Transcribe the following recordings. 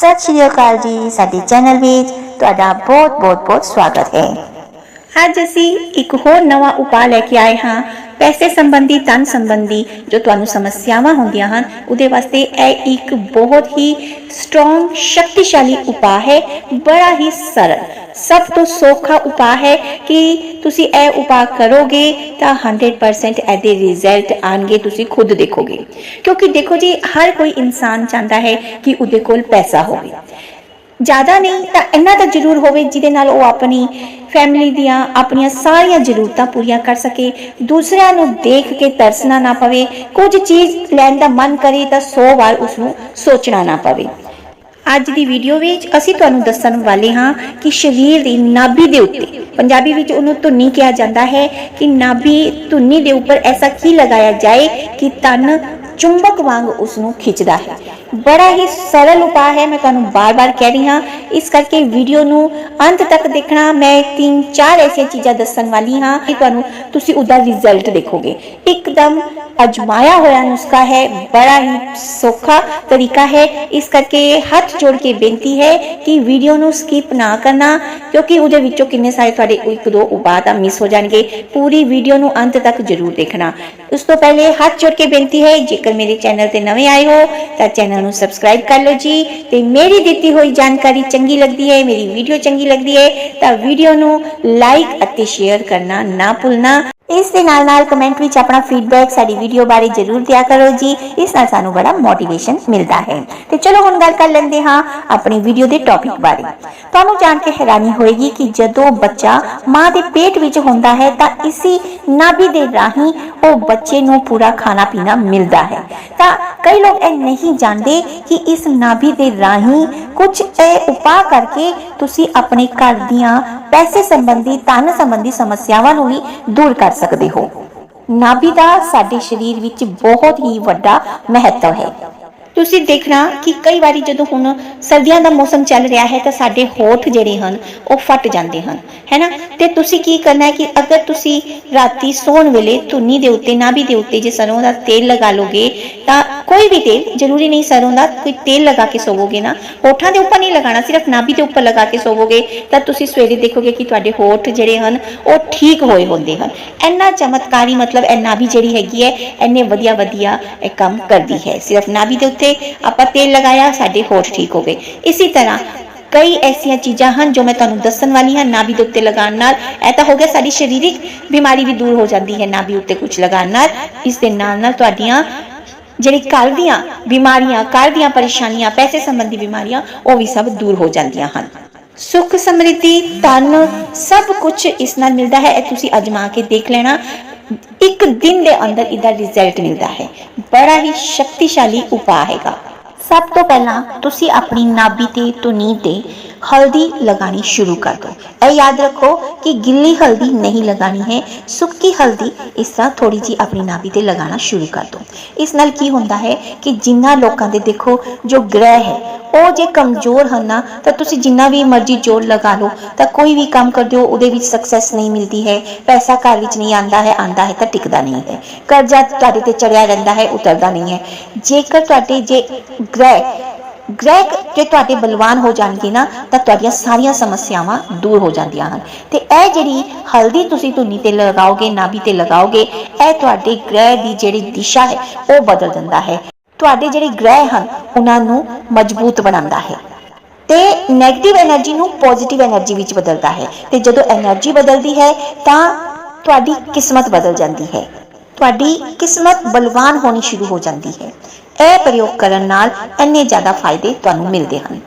ਸਤਿ ਸ਼੍ਰੀ ਅਕਾਲ ਜੀ, ਸਾਡੇ ਚੈਨਲ ਵਿੱਚ ਤੁਹਾਡਾ ਬਹੁਤ ਬਹੁਤ ਬਹੁਤ ਸਵਾਗਤ ਹੈ। ਅੱਜ ਅਸੀਂ ਇੱਕ ਹੋਰ ਨਵਾਂ ਉਪਾਅ ਲੈ ਕੇ ਆਏ ਹਾਂ ਪੈਸੇ ਸੰਬੰਧੀ ਤਨ ਸੰਬੰਧੀ ਜੋ ਤੁਹਾਨੂੰ ਸਮੱਸਿਆਵਾਂ ਹੁੰਦੀਆਂ ਹਨ, ਉਹਦੇ ਵਾਸਤੇ ਇਹ ਇੱਕ ਬਹੁਤ ਹੀ ਸਟਰੋਂਗ ਸ਼ਕਤੀਸ਼ਾਲੀ ਉਪਾਅ ਹੈ, ਬੜਾ ਹੀ ਸਰਲ। ਸਭ ਤੋਂ ਸੌਖਾ ਉਪਾਅ ਹੈ ਕਿ ਤੁਸੀਂ ਇਹ ਉਪਾਅ ਕਰੋਗੇ ਤਾਂ 100% ਇਹਦੇ ਰਿਜ਼ਲਟ ਆਣਗੇ, ਤੁਸੀਂ ਖੁਦ ਦੇਖੋਗੇ। ਕਿਉਂਕਿ ਦੇਖੋ ਜੀ, ਹਰ ਕੋਈ ਇਨਸਾਨ ਚਾਹੁੰਦਾ ਹੈ ਕਿ ਉਹਦੇ ਕੋਲ ਪੈਸਾ ਹੋਵੇ। ਜ਼ਿਆਦਾ ਨਹੀਂ ਤਾਂ ਇੰਨਾ ਤਾਂ ਜ਼ਰੂਰ ਹੋਵੇ ਜਿਹਦੇ ਨਾਲ ਉਹ ਆਪਣੀ ਫੈਮਿਲੀ ਦੀਆਂ ਆਪਣੀਆਂ ਸਾਰੀਆਂ ਜ਼ਰੂਰਤਾਂ ਪੂਰੀਆਂ ਕਰ ਸਕੇ। ਦੂਸਰਿਆਂ ਨੂੰ ਦੇਖ ਕੇ ਤਰਸਣਾ ਨਾ ਪਵੇ। ਕੁਝ ਚੀਜ਼ ਲੈਣ ਦਾ ਮਨ ਕਰੇ ਤਾਂ 100 ਵਾਰ ਉਸ ਨੂੰ ਸੋਚਣਾ ਨਾ ਪਵੇ। ਅੱਜ ਦੀ ਵੀਡੀਓ ਵਿੱਚ ਅਸੀਂ ਤੁਹਾਨੂੰ ਦੱਸਣ ਵਾਲੇ ਹਾਂ ਕਿ ਸਰੀਰ ਦੀ ਨਾਭੀ ਦੇ ਉੱਤੇ, ਪੰਜਾਬੀ ਵਿੱਚ ਉਹਨੂੰ ਧੁੰਨੀ ਕਿਹਾ ਜਾਂਦਾ ਹੈ ਕਿ ਨਾਭੀ ਧੁੰਨੀ ਦੇ ਉੱਪਰ ਐਸਾ ਕੀ ਲਗਾਇਆ ਜਾਏ ਕਿ ਤਨ ਚੁੰਬਕ ਵਾਂਗ ਉਸ ਨੂੰ ਖਿੱਚਦਾ ਹੈ। ਬੜਾ ਹੀ ਸਰਲ ਉਪਾਅ ਹੈ, ਮੈਂ ਤੁਹਾਨੂੰ ਬਾਰ-ਬਾਰ ਕਹਿ ਰਹੀ ਹਾਂ। ਇਸ ਕਰਕੇ ਵੀਡੀਓ ਨੂੰ ਅੰਤ ਤੱਕ ਦੇਖਣਾ, ਮੈਂ ਤਿੰਨ ਚਾਰ ਐਸੀਆਂ ਚੀਜ਼ਾਂ ਦੱਸਣ ਵਾਲੀ ਹਾਂ ਕਿ ਤੁਹਾਨੂੰ ਤੁਸੀਂ ਉਹਦਾ ਰਿਜ਼ਲਟ ਦੇਖੋਗੇ। ਇੱਕਦਮ ਅਜਮਾਇਆ ਹੋਇਆ ਨੁਸਖਾ ਹੈ, ਬੜਾ ਹੀ ਸੌਖਾ ਤਰੀਕਾ ਹੈ। ਇਸ ਕਰਕੇ ਹੱਥ ਜੋੜ ਕੇ ਬੇਨਤੀ ਹੈ ਕਿ ਵੀਡੀਓ ਨੂੰ ਸਕਿਪ ਨਾ ਕਰਨਾ, ਕਿਉਂਕਿ ਉਹਦੇ ਵਿੱਚੋਂ ਕਿੰਨੇ ਸਾਰੇ ਤੁਹਾਡੇ ਇੱਕ ਦੋ ਉਪਾਅ ਤਾਂ ਮਿਸ ਹੋ ਜਾਣਗੇ। ਪੂਰੀ ਵੀਡੀਓ ਨੂੰ ਅੰਤ ਤੱਕ ਜ਼ਰੂਰ ਦੇਖਣਾ। ਉਸ ਤੋਂ ਪਹਿਲੇ ਹੱਥ ਜੋੜ ਕੇ ਬੇਨਤੀ ਹੈ, ਜੇਕਰ ਮੇਰੇ ਚੈਨਲ ਤੇ ਨਵੇਂ ਆਏ ਹੋ, ਤਾਂ ਚੈਨਲ ਨੂੰ ਸਬਸਕ੍ਰਾਈਬ ਕਰ ਲਓ ਜੀ ਤੇ ਮੇਰੀ ਦਿੱਤੀ ਹੋਈ ਜਾਣਕਾਰੀ ਚੰਗੀ ਲੱਗਦੀ ਹੈ, ਮੇਰੀ ਵੀਡੀਓ ਚੰਗੀ ਲੱਗਦੀ ਹੈ, ਤਾਂ ਵੀਡੀਓ ਨੂੰ ਲਾਈਕ ਅਤੇ ਸ਼ੇਅਰ ਕਰਨਾ ਨਾ ਭੁੱਲਣਾ। ਇਸ ਦੇ ਨਾਲ ਨਾਲ ਕਮੈਂਟ ਵਿੱਚ ਆਪਣਾ ਫੀਡਬੈਕ ਸਾਡੀ ਵੀਡੀਓ ਬਾਰੇ ਜ਼ਰੂਰ ਦਿਆ ਕਰੋ ਜੀ। ਇਸ ਨਾਲ ਸਾਨੂੰ ਬੜਾ ਮੋਟੀਵੇਸ਼ਨ ਮਿਲਦਾ ਹੈ। ਤੇ ਚਲੋ ਹੁਣ ਗੱਲ ਕਰ ਲੈਂਦੇ ਹਾਂ ਆਪਣੀ ਵੀਡੀਓ ਦੇ ਟੌਪਿਕ ਬਾਰੇ। ਤੁਹਾਨੂੰ ਜਾਣ ਕੇ ਹੈਰਾਨੀ ਹੋਏਗੀ ਕਿ ਜਦੋਂ ਬੱਚਾ ਮਾਂ ਦੇ ਪੇਟ ਵਿੱਚ ਹੁੰਦਾ ਹੈ ਤਾਂ ਇਸੀ ਨਾਭੀ ਦੇ ਰਾਹੀਂ ਉਹ ਬੱਚੇ ਨੂੰ ਪੂਰਾ ਖਾਣਾ ਪੀਣਾ ਮਿਲਦਾ ਹੈ। ਤਾਂ ਕਈ ਲੋਕ ਇਹ ਨਹੀਂ ਜਾਣਦੇ ਕਿ ਇਸ ਨਾਭੀ ਦੇ ਰਾਹੀਂ ਕੁਝ ਇਹ ਉਪਾਅ ਕਰਕੇ ਤੁਸੀਂ ਆਪਣੇ ਘਰ ਦੀਆਂ ਪੈਸੇ ਸੰਬੰਧੀ, ਧਨ ਸੰਬੰਧੀ ਸਮੱਸਿਆਵਾਂ ਨੂੰ ਵੀ ਦੂਰ ਕਰ ਸਕਦੇ ਹੋ। ਨਾਭੀ ਦਾ ਸਾਡੇ ਸਰੀਰ ਵਿੱਚ ਬਹੁਤ ਹੀ ਵੱਡਾ ਮਹੱਤਵ ਹੈ। ਤੁਸੀਂ ਦੇਖਣਾ ਕਿ ਕਈ ਵਾਰੀ ਜਦੋਂ ਹੁਣ ਸਰਦੀਆਂ ਦਾ ਮੌਸਮ ਚੱਲ ਰਿਹਾ ਹੈ ਤਾਂ ਸਾਡੇ ਹੋਠ ਜਿਹੜੇ ਹਨ, ਉਹ ਫਟ ਜਾਂਦੇ ਹਨ ਹੈਨਾ ਤੇ ਤੁਸੀਂ ਕੀ ਕਰਨਾ ਹੈ ਕਿ ਅਗਰ ਤੁਸੀਂ ਰਾਤੀ ਸੌਣ ਵੇਲੇ ਧੁੰਨੀ ਦੇ ਉੱਤੇ, ਨਾਭੀ ਦੇ ਉੱਤੇ ਜੇ ਸਰੋਂ ਦਾ ਤੇਲ ਲਗਾ ਲੋਗੇ ਤਾਂ ਕੋਈ ਵੀ ਤੇਲ ਜ਼ਰੂਰੀ ਨਹੀਂ ਸਰੋਂ ਦਾ ਕੋਈ ਤੇਲ ਲਗਾ ਕੇ ਸੋਵੋਗੇ ਨਾ ਹੋਠਾਂ ਦੇ ਉੱਪਰ ਨਹੀਂ ਲਗਾਣਾ ਸਿਰਫ ਨਾਭੀ ਦੇ ਉੱਪਰ ਲਗਾ ਕੇ ਸੋਵੋਗੇ ਤਾਂ ਤੁਸੀਂ ਸਵੇਰੇ ਦੇਖੋਗੇ ਕਿ ਤੁਹਾਡੇ ਹੋਠ ਜਿਹੜੇ ਹਨ ਉਹ ਠੀਕ ਹੋਏ ਹੁੰਦੇ ਹਨ ਇੰਨਾ ਚਮਤਕਾਰੀ ਮਤਲਬ ਇਹ ਨਾਭੀ ਜਿਹੜੀ ਹੈਗੀ ਹੈ ਇੰਨੇ ਵਧੀਆ ਵਧੀਆ ਇਹ ਕੰਮ ਕਰਦੀ ਹੈ ਸਿਰਫ ਨਾਭੀ ਦੇ ਉੱਤੇ ਆਪਾਂ ਤੇਲ ਲਗਾਇਆ ਸਾਡੇ ਹੋਠ ਠੀਕ ਹੋ ਗਏ ਇਸੇ ਤਰ੍ਹਾਂ ਕਈ ਐਸੀਆਂ ਚੀਜ਼ਾਂ ਹਨ ਜੋ ਮੈਂ ਤੁਹਾਨੂੰ ਦੱਸਣ ਵਾਲੀ ਹਾਂ ਨਾਭੀ ਦੇ ਉੱਤੇ ਲਗਾਉਣ ਨਾਲ ਇਹ ਤਾਂ ਹੋ ਗਿਆ ਸਾਡੀ ਸਰੀਰਕ ਬਿਮਾਰੀ ਵੀ ਦੂਰ ਹੋ ਜਾਂਦੀ ਹੈ ਨਾਭੀ ਉੱਤੇ ਕੁਝ ਲਗਾਉਣ ਨਾਲ ਇਸ ਦੇ ਨਾਲ ਨਾਲ ਤੁਹਾਡੀਆਂ ਜਿਹੜੀ ਘਰ ਦੀਆਂ ਬਿਮਾਰੀਆਂ, ਘਰ ਦੀਆਂ ਪਰੇਸ਼ਾਨੀਆਂ, ਪੈਸੇ ਸੰਬੰਧੀ ਬਿਮਾਰੀਆਂ, ਉਹ ਵੀ ਸਭ ਦੂਰ ਹੋ ਜਾਂਦੀਆਂ ਹਨ। ਸੁਖ, ਸਮਰਿੱਧੀ, ਧਨ, ਸਭ ਕੁਝ ਇਸ ਨਾਲ ਮਿਲਦਾ ਹੈ। ਇਹ ਤੁਸੀਂ ਅਜਮਾ ਕੇ ਦੇਖ ਲੈਣਾ। ਇੱਕ ਦਿਨ ਦੇ ਅੰਦਰ ਇਹਦਾ ਰਿਜ਼ਲਟ ਮਿਲਦਾ ਹੈ। ਬੜਾ ਹੀ ਸ਼ਕਤੀਸ਼ਾਲੀ ਉਪਾਅ ਹੈਗਾ। ਸਭ ਤੋਂ ਪਹਿਲਾਂ ਤੁਸੀਂ ਆਪਣੀ ਨਾਭੀ ਤੇ, ਧੁਨੀ ਤੇ ਹਲਦੀ ਲਗਾਣੀ ਸ਼ੁਰੂ ਕਰ ਦਿਓ ਇਹ ਯਾਦ ਰੱਖੋ ਕਿ ਗਿੱਲੀ ਹਲਦੀ ਨਹੀਂ ਲਗਾਣੀ ਹੈ ਸੁੱਕੀ ਹਲਦੀ ਇਸ ਤਰ੍ਹਾਂ ਥੋੜੀ ਜੀ ਆਪਣੀ ਨਾਭੀ ਤੇ ਲਗਾਣਾ ਸ਼ੁਰੂ ਕਰ ਦਿਓ ਇਸ ਨਾਲ ਕੀ ਹੁੰਦਾ ਹੈ ਕਿ ਜਿੰਨਾ ਲੋਕਾਂ ਦੇ ਦੇਖੋ ਜੋ ਗ੍ਰਹਿ ਹੈ ਉਹ ਜੇ ਕਮਜ਼ੋਰ ਹਨ ਨਾ ਤਾਂ ਤੁਸੀਂ ਜਿੰਨਾ ਵੀ ਮਰਜ਼ੀ ਜੋਰ ਲਗਾ ਲਓ ਤਾਂ ਕੋਈ ਵੀ ਕੰਮ ਕਰਦੇ ਹੋ ਉਹਦੇ ਵਿੱਚ ਸਕਸੈਸ ਨਹੀਂ ਮਿਲਦੀ ਹੈ ਪੈਸਾ ਘਰ ਵਿੱਚ ਨਹੀਂ ਆਂਦਾ ਹੈ ਆਂਦਾ ਹੈ ਤਾਂ ਟਿਕਦਾ ਨਹੀਂ ਹੈ ਕਰਜ਼ਾ ਤੁਹਾਡੇ ਤੇ ਚੜਿਆ ਰਹਿੰਦਾ ਹੈ ਉਤਰਦਾ ਨਹੀਂ ਹੈ ਜੇਕਰ ਤੁਹਾਡੇ ਜੇ ਗ੍ਰਹਿ ਗ੍ਰੈਗ ਜੇ ਤੁਹਾਡੇ ਬਲਵਾਨ ਹੋ ਜਾਣਗੇ ਨਾ, ਤਾਂ ਤੁਹਾਡੀਆਂ ਸਾਰੀਆਂ ਸਮੱਸਿਆਵਾਂ ਦੂਰ ਹੋ ਜਾਂਦੀਆਂ ਹਨ। ਤੇ ਇਹ ਜਿਹੜੀ ਹਲਦੀ ਤੁਸੀਂ ਧੁੰਨੀ ਤੇ ਲਗਾਓਗੇ, ਨਾਭੀ ਤੇ ਲਗਾਓਗੇ, ਇਹ ਤੁਹਾਡੇ ਗ੍ਰਹਿ ਦੀ ਜਿਹੜੀ ਦਿਸ਼ਾ ਹੈ, ਉਹ ਬਦਲ ਦਿੰਦਾ ਹੈ। ਤੁਹਾਡੇ ਜਿਹੜੇ ਗ੍ਰਹਿ ਹਨ, ਉਹਨਾਂ ਨੂੰ ਮਜ਼ਬੂਤ ਬਣਾਉਂਦਾ ਹੈ। ਤੇ ਨੈਗੇਟਿਵ એનર્ਜੀ ਨੂੰ ਪੋਜ਼ਿਟਿਵ એનર્ਜੀ ਵਿੱਚ ਬਦਲਦਾ ਹੈ। ਤੇ ਜਦੋਂ એનર્ਜੀ ਬਦਲਦੀ ਹੈ, ਤਾਂ ਤੁਹਾਡੀ ਕਿਸਮਤ ਬਦਲ ਜਾਂਦੀ ਹੈ। ਤੁਹਾਡੀ ਕਿਸਮਤ ਬਲਵਾਨ ਹੋਣੀ ਸ਼ੁਰੂ ਹੋ ਜਾਂਦੀ ਹੈ। ਇਹ ਪ੍ਰਯੋਗ ਕਰਨ ਨਾਲ ਇੰਨੇ ਜ਼ਿਆਦਾ ਫਾਇਦੇ ਤੁਹਾਨੂੰ ਮਿਲਦੇ ਹਨ।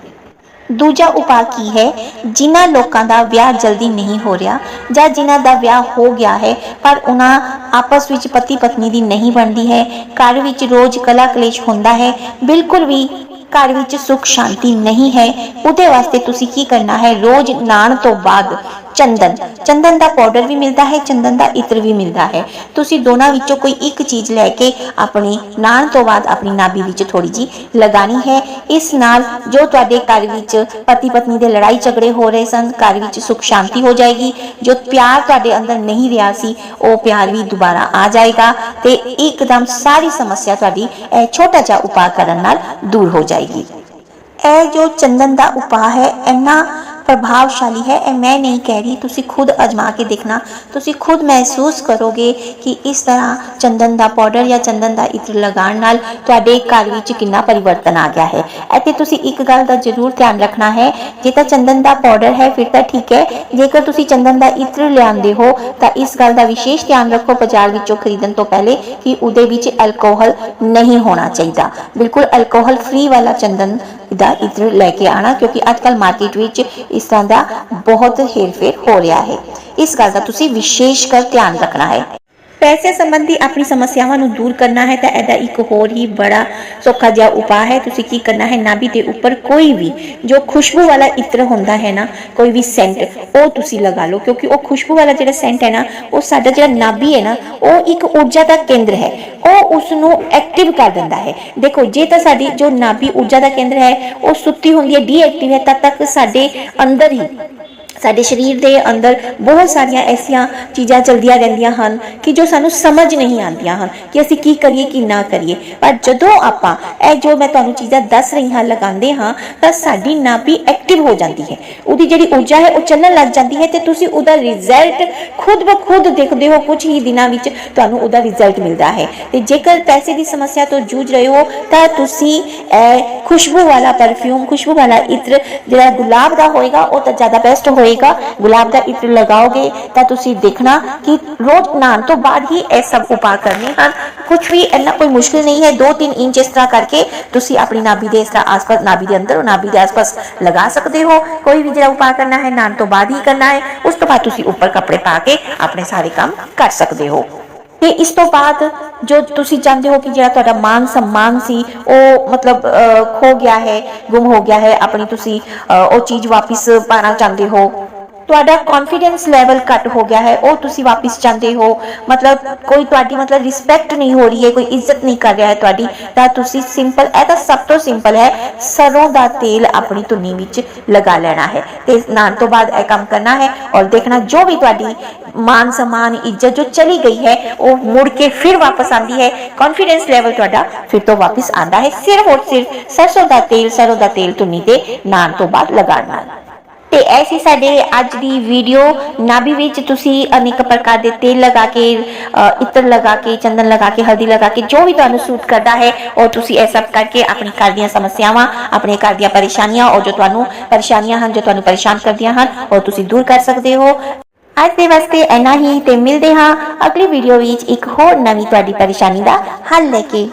ਦੂਜਾ ਉਪਾਅ ਕੀ ਹੈ? ਜਿਨ੍ਹਾਂ ਲੋਕਾਂ ਦਾ ਵਿਆਹ ਜਲਦੀ ਨਹੀਂ ਹੋ ਰਿਹਾ ਜਾਂ ਜਿਨ੍ਹਾਂ ਦਾ ਵਿਆਹ ਹੋ ਗਿਆ ਹੈ, ਪਰ ਉਹਨਾਂ ਆਪਸ ਵਿੱਚ ਪਤੀ ਪਤਨੀ ਦੀ ਨਹੀਂ ਬਣਦੀ ਹੈ, ਘਰ ਵਿੱਚ ਰੋਜ਼ ਕਲਾ ਕਲੇਸ਼ ਹੁੰਦਾ ਹੈ, ਬਿਲਕੁਲ ਵੀ ਘਰ ਵਿੱਚ ਸੁੱਖ ਸ਼ਾਂਤੀ ਨਹੀਂ ਹੈ, ਉਹਦੇ ਵਾਸਤੇ ਤੁਸੀਂ ਕੀ ਕਰਨਾ ਹੈ? ਰੋਜ਼ ਨਾਣ ਤੋਂ ਬਾਅਦ ਚੰਦਨ। ਚੰਦਨ ਦਾ ਪਾਊਡਰ ਵੀ ਮਿਲਦਾ ਹੈ, ਚੰਦਨ ਦਾ ਇਤਰ ਵੀ ਮਿਲਦਾ ਹੈ। ਤੁਸੀਂ ਦੋਨਾਂ ਵਿੱਚੋਂ ਕੋਈ ਇੱਕ ਚੀਜ਼ ਲੈ ਕੇ ਆਪਣੀ ਨਾਣ ਤੋਂ ਬਾਅਦ ਆਪਣੀ ਨਾਭੀ ਵਿੱਚ ਥੋੜੀ ਜੀ ਲਗਾਣੀ ਹੈ। ਇਸ ਨਾਲ ਜੋ ਤੁਹਾਡੇ ਘਰ ਵਿੱਚ ਪਤੀ ਪਤਨੀ ਦੇ ਲੜਾਈ ਝਗੜੇ ਹੋ ਰਹੇ ਸਨ, ਘਰ ਵਿੱਚ ਸੁੱਖ ਸ਼ਾਂਤੀ ਹੋ ਜਾਏਗੀ। ਜੋ ਪਿਆਰ ਤੁਹਾਡੇ ਅੰਦਰ ਨਹੀਂ ਰਿਹਾ ਸੀ, ਉਹ ਪਿਆਰ ਵੀ ਦੁਬਾਰਾ ਆ ਜਾਏਗਾ ਤੇ ਇੱਕਦਮ ਸਾਰੀ ਸਮੱਸਿਆ ਤੁਹਾਡੀ ਇਹ ਛੋਟਾ ਜਿਹਾ ਉਪਾਅ ਕਰਨ ਨਾਲ ਦੂਰ ਹੋ ਜਾਏਗੀ। ਇਹ ਜੋ ਚੰਦਨ ਦਾ ਉਪਾਅ ਹੈ, ਇੰਨਾ ਪ੍ਰਭਾਵਸ਼ਾਲੀ ਹੈ ਇਹ ਮੈਂ ਨਹੀਂ ਕਹਿ ਰਹੀ, ਤੁਸੀਂ ਖੁਦ ਅਜਮਾ ਕੇ ਦੇਖਣਾ। ਤੁਸੀਂ ਖੁਦ ਮਹਿਸੂਸ ਕਰੋਗੇ ਕਿ ਇਸ ਤਰ੍ਹਾਂ ਚੰਦਨ ਦਾ ਪਾਊਡਰ ਜਾਂ ਚੰਦਨ ਦਾ ਇਤਰ ਲਗਾਉਣ ਨਾਲ ਤੁਹਾਡੇ ਘਰ ਵਿੱਚ ਕਿੰਨਾ ਪਰਿਵਰਤਨ ਆ ਗਿਆ ਹੈ। ਅਤੇ ਤੁਸੀਂ ਇੱਕ ਗੱਲ ਦਾ ਜ਼ਰੂਰ ਧਿਆਨ ਰੱਖਣਾ ਹੈ, ਜੇ ਤਾਂ ਚੰਦਨ ਦਾ ਪਾਊਡਰ ਹੈ, ਫਿਰ ਤਾਂ ਠੀਕ ਹੈ। ਜੇਕਰ ਤੁਸੀਂ ਚੰਦਨ ਦਾ ਇਤਰ ਲਿਆਉਂਦੇ ਹੋ, ਤਾਂ ਇਸ ਗੱਲ ਦਾ ਵਿਸ਼ੇਸ਼ ਧਿਆਨ ਰੱਖੋ ਬਾਜ਼ਾਰ ਵਿੱਚੋਂ ਖਰੀਦਣ ਤੋਂ ਪਹਿਲੇ ਕਿ ਉਹਦੇ ਵਿੱਚ ਐਲਕੋਹਲ ਨਹੀਂ ਹੋਣਾ ਚਾਹੀਦਾ। ਬਿਲਕੁਲ ਐਲਕੋਹਲ ਫ੍ਰੀ ਵਾਲਾ ਚੰਦਨ ਦਾ ਇਤਰ ਲੈ ਕੇ ਆਣਾ ਕਿਉਂਕਿ ਅੱਜ ਕੱਲ ਮਾਰਕੀਟ ਵਿੱਚ ਇਸ ਤਰ੍ਹਾਂ ਦਾ ਬਹੁਤ ਹੇਰਫੇਰ ਹੋ ਰਿਹਾ ਹੈ। ਇਸ ਗੱਲ ਦਾ ਤੁਸੀਂ ਵਿਸ਼ੇਸ਼ ਕਰ ਧਿਆਨ ਰੱਖਣਾ ਹੈ। ਪੈਸੇ ਸੰਬੰਧੀ ਆਪਣੀ ਸਮੱਸਿਆਵਾਂ ਨੂੰ ਦੂਰ ਕਰਨਾ ਹੈ ਤਾਂ ਇਹਦਾ ਇੱਕ ਹੋਰ ਹੀ ਬੜਾ ਸੌਖਾ ਜਿਹਾ ਉਪਾਅ ਹੈ। ਤੁਸੀਂ ਕੀ ਕਰਨਾ ਹੈ? ਨਾਭੀ ਦੇ ਉੱਪਰ ਕੋਈ ਵੀ ਜੋ ਖੁਸ਼ਬੂ ਵਾਲਾ ਇਤਰ ਹੁੰਦਾ ਹੈ ਨਾ, ਕੋਈ ਵੀ ਸੈਂਟ ਉਹ ਤੁਸੀਂ ਲਗਾ ਲਓ ਕਿਉਂਕਿ ਉਹ ਖੁਸ਼ਬੂ ਵਾਲਾ ਜਿਹੜਾ ਸੈਂਟ ਹੈ ਨਾ, ਉਹ ਸਾਡਾ ਜਿਹੜਾ ਨਾਭੀ ਹੈ ਨਾ, ਉਹ ਇੱਕ ਊਰਜਾ ਦਾ ਕੇਂਦਰ ਹੈ। ਉਹ ਉਸ ਨੂੰ ਐਕਟਿਵ ਕਰ ਦਿੰਦਾ ਹੈ। ਦੇਖੋ, ਜੇ ਤਾਂ ਸਾਡੀ ਜੋ ਨਾਭੀ ਊਰਜਾ ਦਾ ਕੇਂਦਰ ਹੈ, ਉਹ ਸੁੱਤੀ ਹੁੰਦੀ ਹੈ ਡੀਐਕਟਿਵ ਹੈ ਤਦ ਤੱਕ ਸਾਡੇ ਅੰਦਰ ਹੀ ਸਾਡੇ ਸਰੀਰ ਦੇ ਅੰਦਰ ਬਹੁਤ ਸਾਰੀਆਂ ਐਸੀਆਂ ਚੀਜ਼ਾਂ ਚਲਦੀਆਂ ਰਹਿੰਦੀਆਂ ਹਨ ਕਿ ਜੋ ਸਾਨੂੰ ਸਮਝ ਨਹੀਂ ਆਉਂਦੀਆਂ ਹਨ ਕਿ ਅਸੀਂ ਕੀ ਕਰੀਏ, ਕੀ ਨਾ ਕਰੀਏ। ਪਰ ਜਦੋਂ ਆਪਾਂ ਇਹ ਜੋ ਮੈਂ ਤੁਹਾਨੂੰ ਚੀਜ਼ਾਂ ਦੱਸ ਰਹੀ ਹਾਂ, ਲਗਾਉਂਦੇ ਹਾਂ, ਤਾਂ ਸਾਡੀ ਨਾਭੀ ਐਕਟਿਵ ਹੋ ਜਾਂਦੀ ਹੈ। ਉਹਦੀ ਜਿਹੜੀ ਊਰਜਾ ਹੈ, ਉਹ ਚੱਲਣ ਲੱਗ ਜਾਂਦੀ ਹੈ ਤੇ ਤੁਸੀਂ ਉਹਦਾ ਰਿਜ਼ਲਟ ਖੁਦ ਬ ਖੁਦ ਦੇਖਦੇ ਹੋ। ਕੁਝ ਹੀ ਦਿਨਾਂ ਵਿੱਚ ਤੁਹਾਨੂੰ ਉਹਦਾ ਰਿਜ਼ਲਟ ਮਿਲਦਾ ਹੈ। ਤੇ ਜੇਕਰ ਪੈਸੇ ਦੀ ਸਮੱਸਿਆ ਤੋਂ ਜੂਝ ਰਹੇ ਹੋ, ਤਾਂ ਤੁਸੀਂ ਇਹ ਖੁਸ਼ਬੂ ਵਾਲਾ ਪਰਫਿਊਮ ਖੁਸ਼ਬੂ ਵਾਲਾ ਇਤਰ ਜਿਹੜਾ ਗੁਲਾਬ ਦਾ ਹੋਏਗਾ, ਉਹ ਤਾਂ ਜ਼ਿਆਦਾ ਬੈਸਟ ਹੋਏ ਹੋਏਗਾ ਗੁਲਾਬ ਦਾ ਇਤਰ ਲਗਾਓਗੇ ਤਾਂ ਤੁਸੀਂ ਦੇਖਣਾ ਕਿ ਰੋਜ਼ ਨਹਾਉਣ ਤੋਂ ਬਾਅਦ ਹੀ ਇਹ ਸਭ ਉਪਾਅ ਕਰਨੇ ਹਨ ਕੁਝ ਵੀ ਇੰਨਾ ਕੋਈ ਮੁਸ਼ਕਿਲ ਨਹੀਂ ਹੈ 2-3 ਇੰਚ ਇਸ ਤਰ੍ਹਾਂ ਕਰਕੇ ਤੁਸੀਂ ਆਪਣੀ ਨਾਭੀ ਦੇ ਇਸ ਤਰ੍ਹਾਂ ਆਸ-ਪਾਸ ਨਾਭੀ ਦੇ ਅੰਦਰ ਔਰ ਨਾਭੀ ਦੇ ਆਸ-ਪਾਸ ਲਗਾ ਸਕਦੇ ਹੋ ਕੋਈ ਵੀ ਜਿਹੜਾ ਉਪਾਅ ਕਰਨਾ ਹੈ ਨਹਾਉਣ ਤੋਂ ਬਾਅਦ ਹੀ ਕਰਨਾ ਹੈ ਉਸ ਤੋਂ ਬਾਅਦ ਤੁਸੀਂ ਉੱਪਰ ਕੱਪੜੇ ਪਾ ਕੇ ਆਪਣੇ ਸਾਰੇ ਕੰਮ ਕਰ ਸਕਦੇ ਹੋ ਤੇ ਇਸ ਤੋਂ ਬਾਅਦ ਜੋ ਤੁਸੀਂ ਚਾਹੁੰਦੇ ਹੋ ਕਿ ਜਿਹੜਾ ਤੁਹਾਡਾ ਮਾਨ ਸਨਮਾਨ ਸੀ ਉਹ ਮਤਲਬ ਅਹ, ਖੋ ਗਿਆ ਹੈ ਗੁੰਮ ਹੋ ਗਿਆ ਹੈ ਆਪਣੀ ਤੁਸੀਂ ਅਹ, ਉਹ ਚੀਜ਼ ਵਾਪਿਸ ਪਾਣਾ ਚਾਹੁੰਦੇ ਹੋ। ਤੁਹਾਡਾ ਕੌਨਫੀਡੈਂਸ ਲੈਵਲ ਘੱਟ ਹੋ ਗਿਆ ਹੈ, ਉਹ ਤੁਸੀਂ ਵਾਪਿਸ ਚਾਹੁੰਦੇ ਹੋ। ਮਤਲਬ ਕੋਈ ਤੁਹਾਡੀ ਮਤਲਬ ਰਿਸਪੈਕਟ ਨਹੀਂ ਹੋ ਰਹੀ ਹੈ, ਕੋਈ ਇੱਜ਼ਤ ਨਹੀਂ ਕਰ ਰਿਹਾ ਹੈ ਤੁਹਾਡੀ, ਤਾਂ ਤੁਸੀਂ ਸਿੰਪਲ ਇਹ ਤਾਂ ਸਭ ਤੋਂ ਸਿੰਪਲ ਹੈ, ਸਰੋਂ ਦਾ ਤੇਲ ਆਪਣੀ ਧੁੰਨੀ ਵਿੱਚ ਲਗਾ ਲੈਣਾ ਹੈ। ਤੇ ਨਹਾਉਣ ਤੋਂ ਬਾਅਦ ਇਹ ਕੰਮ ਕਰਨਾ ਹੈ ਔਰ ਦੇਖਣਾ ਜੋ ਵੀ ਤੁਹਾਡੀ ਮਾਨ ਸਮਾਨ ਇੱਜ਼ਤ ਜੋ ਚਲੀ ਗਈ ਹੈ, ਉਹ ਮੁੜ ਕੇ ਫਿਰ ਵਾਪਸ ਆਂਦੀ ਹੈ। ਕੌਨਫੀਡੈਂਸ ਲੈਵਲ ਤੁਹਾਡਾ ਫਿਰ ਤੋਂ ਵਾਪਸ ਆਂਦਾ ਹੈ, ਸਿਰਫ ਔਰ ਸਿਰਫ ਸਰਸੋਂ ਦਾ ਤੇਲ, ਸਰੋਂ ਦਾ ਤੇਲ ਧੁਨੀ ਤੇ ਨਹਾਉਣ ਤੋਂ ਬਾਅਦ ਲਗਾਉਣ ਤੇ ਐਸੀ ਸਾਡੇ ਅੱਜ ਦੀ ਵੀਡੀਓ ਨਾਭੀ ਵਿੱਚ ਤੁਸੀਂ ਅਨੇਕ ਪ੍ਰਕਾਰ ਦੇ ਤੇਲ ਲਗਾ ਕੇ ਇਤਰ ਲਗਾ ਕੇ, ਚੰਦਨ ਲਗਾ ਕੇ, ਹਲਦੀ ਲਗਾ ਕੇ, ਜੋ ਵੀ ਤੁਹਾਨੂੰ ਸੂਟ ਕਰਦਾ ਹੈ, ਉਹ ਤੁਸੀਂ ਇਹ ਸਭ ਕਰਕੇ ਆਪਣੀ ਘਰ ਦੀਆਂ ਸਮੱਸਿਆਵਾਂ, ਆਪਣੇ ਘਰ ਦੀਆਂ ਪਰੇਸ਼ਾਨੀਆਂ ਔਰ ਜੋ ਤੁਹਾਨੂੰ ਪਰੇਸ਼ਾਨੀਆਂ ਹਨ, ਜੋ ਤੁਹਾਨੂੰ ਪਰੇਸ਼ਾਨ ਕਰਦੀਆਂ ਹਨ, ਉਹ ਤੁਸੀਂ ਦੂਰ ਕਰ ਸਕਦੇ ਹੋ। ਅੱਜ ਦੇ ਵਾਸਤੇ ਇੰਨਾ ਹੀ ਤੇ ਮਿਲਦੇ ਹਾਂ ਅਗਲੀ ਵੀਡੀਓ ਵਿੱਚ ਇੱਕ ਹੋਰ ਨਵੀਂ ਤੁਹਾਡੀ ਪਰੇਸ਼ਾਨੀ ਦਾ ਹੱਲ ਲੈ ਕੇ।